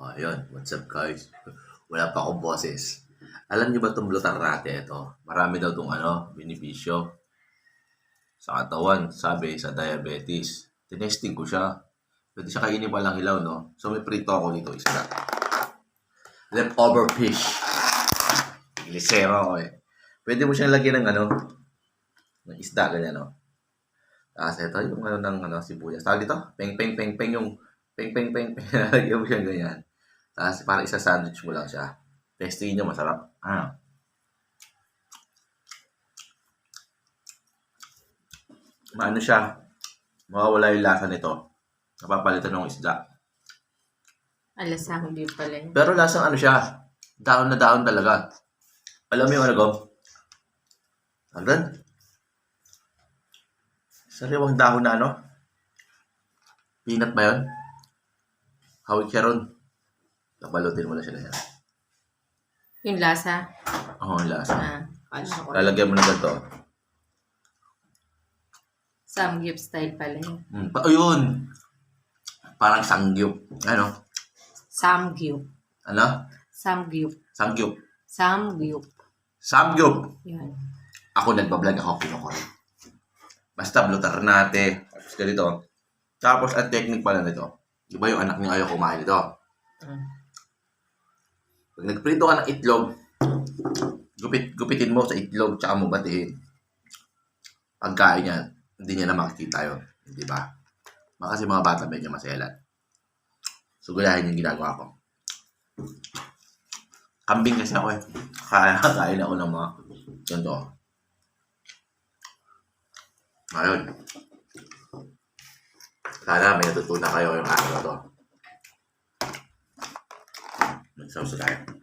Oh, yun. What's up, guys? Wala pa akong boses. Alam niyo ba itong Blutarate ito? Marami daw itong ano, benepisyo. Sa katawan, sabi, sa diabetes. Tinesting ko siya. Pwede siya kainin pa lang hilaw, no? So, may prito ako dito, isda. Leftover fish. Glisero ako eh. Pwede mo siyang lagyan ng ano, ng isda, ganyan, no? Tapos ito, yung ano ng ano, sibuyas. Tawag dito? Peng, peng, peng, peng, yung peng, peng, peng, peng. Lagyan mo siyang ganyan. Tapos parang isa sandwich mo lang siya. Testingin nyo, masarap. Ah. Maano siya? Mawawala yung lasa nito. Napapalitan ng isda. Alasang din pala yun. Pero lasang ano siya? Daon na daon talaga. Alam mo yung ano, Gob? Agdan? Sariwang dahon na ano? Peanut ba yun? Hawig siya ron. Kabalutin mo lang siya ganyan. Yung lasa. Oo, ang lasa. Ah, ano ko. Lalagyan mo na ganito. Samgyup style pala yun. Hmm. Pa- ayun! Parang sangyup. Ano? Samgyup. Ano? Samgyup. Sangyup. Samgyup. Samgyup! Yan. Ako nagbablog ako kinukuha. Basta blutar nate. Tapos ganito. Tapos ang technique pala nito. Di ba yung anak niya ayaw kumain nito? Mm. Pag nagprito ka ng itlog, gupit, gupitin mo sa itlog tsaka mo batiin. Pagkain niya, hindi niya na makikita yun. Di ba? Kasi mga bata medyo maselan. So, gulahin yung ginagawa ko. Kambing kasi ako eh. Kaya kain ako ng mga ganito. Ayun. Sana may natutunan kayo yung araw na to. 上次来。